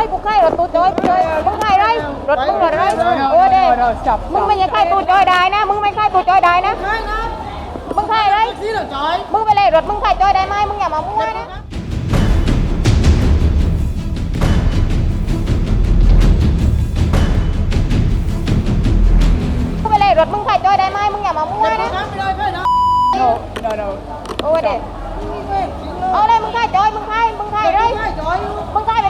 ใครรถตู้จอยจอยมึงใครไรรถมึงรถไรโอ้เด้มึงไม่ใช่ใครตู้จอยได้นะ มึงไม่ใช่ตู้จอยได้นะใช่นะมึงใครไรที่เหลือจอยมึงไปเลยรถมึงใครจอยได้ไหมมึงอย่ามามั่วนะมึงไปเลยรถมึงใครจอยได้ไหมมึงอย่ามามั่วนะนะไม่ได้ใช่นะโอ้เด้เอาเลยมึงใครจอยมึงใครมึงใครไรใช่จอยอยู่มึงใครไปใส่รถไรมึงทำโตไงแต่กูใช่จอยมึงบอกใช่เลยมึงใครไรรถมึงไล่รถเออเออได้มึงใครใครใช่มึงไงแต่มึงนะเออมึงสวยไป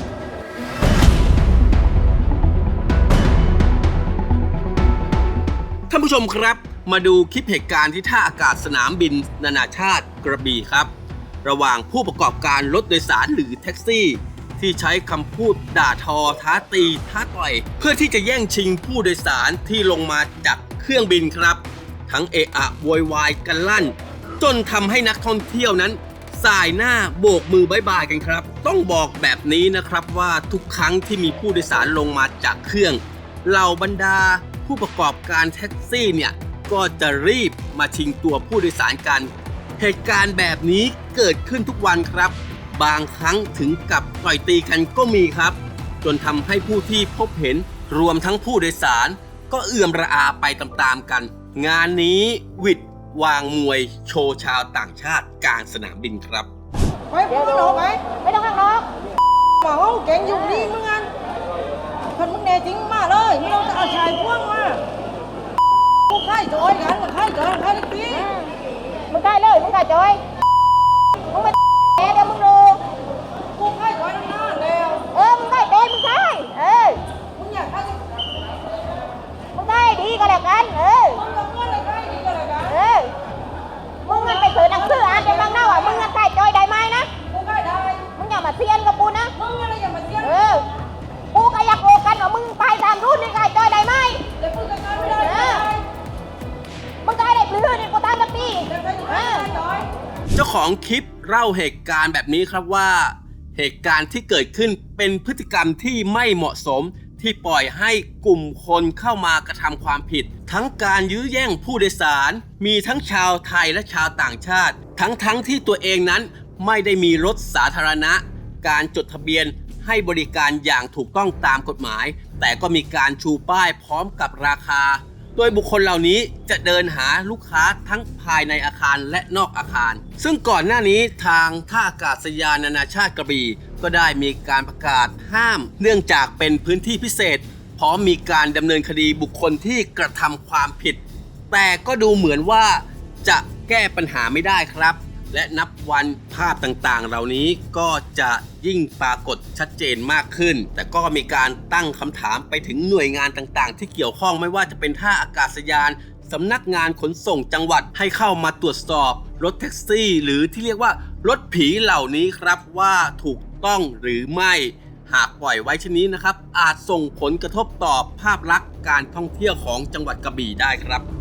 ท่านผู้ชมครับ มาดูคลิปเหตุการณ์ที่ท่าอากาศสนามบิน นานาชาติกระบี่ครับ ระหว่างผู้ประกอบการรถโดยสารหรือแท็กซี่ ที่ใช้คำพูดด่าทอท้าตีท้าต่อย เพื่อที่จะแย่งชิงผู้โดยสารที่ลงมาจากเครื่องบินครับ ทั้งเอะอะโวยวายกันลั่น จนทำให้นักท่องเที่ยวนั้นสายหน้าโบกมือบายบายกันครับ ต้องบอกแบบนี้นะครับว่าทุกครั้งที่มีผู้โดยสารลงมาจากเครื่องเหล่าบรรดา ผู้ประกอบการแท็กซี่เนี่ยก็จะรีบมาชิงตัวผู้โดยสารกัน เหตุการณ์แบบนี้เกิดขึ้นทุกวันครับ บางครั้งถึงกับต่อยตีกันก็มีครับ จนทำให้ผู้ที่พบเห็นรวมทั้งผู้โดยสาร ก็เอื่อมระอาไปตามๆกัน งานนี้วิดวางมวยโชว์ชาวต่างชาติกลางสนามบินครับไปกูนั่นเหรอไปไม่ต้องทางรถบอกว่าแกงอยู่นี่มึงอันคนมึงแน่จริงมาเลยไมาชายพ่วงมากูใกล้จอยกันใกล้จอยใกล้ลิกี้มึงใครเลยมึงใครจอย ของคลิปเล่าเหตุการณ์แบบนี้ครับว่า เหตุการณ์ที่เกิดขึ้นเป็นพฤติกรรมที่ไม่เหมาะสมที่ปล่อยให้กลุ่มคนเข้ามากระทำความผิด ทั้งการยื้อแย่งผู้โดยสาร มีทั้งชาวไทยและชาวต่างชาติ ทั้งทั้งที่ตัวเองนั้นไม่ได้มีรถสาธารณะ การจดทะเบียนให้บริการอย่างถูกต้องตามกฎหมาย แต่ก็มีการชูป้ายพร้อมกับราคา โดยบุคคลเหล่านี้จะเดินหาลูกค้าทั้งภายในอาคารและนอกอาคาร ซึ่งก่อนหน้านี้ทางท่าอากาศยานนานาชาติกระบี่ก็ได้มีการประกาศห้าม เนื่องจากเป็นพื้นที่พิเศษ พร้อมมีการดำเนินคดีบุคคลที่กระทำความผิด แต่ก็ดูเหมือนว่าจะแก้ปัญหาไม่ได้ครับ และนับวันภาพต่างๆ เหล่านี้ก็จะยิ่งปรากฏชัดเจนมากขึ้น แต่ก็มีการตั้งคำถามไปถึงหน่วยงานต่างๆ ที่เกี่ยวข้องไม่ว่าจะเป็นท่าอากาศยานสำนักงานขนส่งจังหวัดให้เข้ามาตรวจสอบ รถแท็กซี่ หรือที่เรียกว่ารถผีเหล่านี้ครับว่าถูกต้องหรือไม่หากปล่อยไว้เช่นนี้นะครับ อาจส่งผลกระทบต่อภาพลักษณ์การท่องเที่ยวของจังหวัดกระบี่ได้ครับ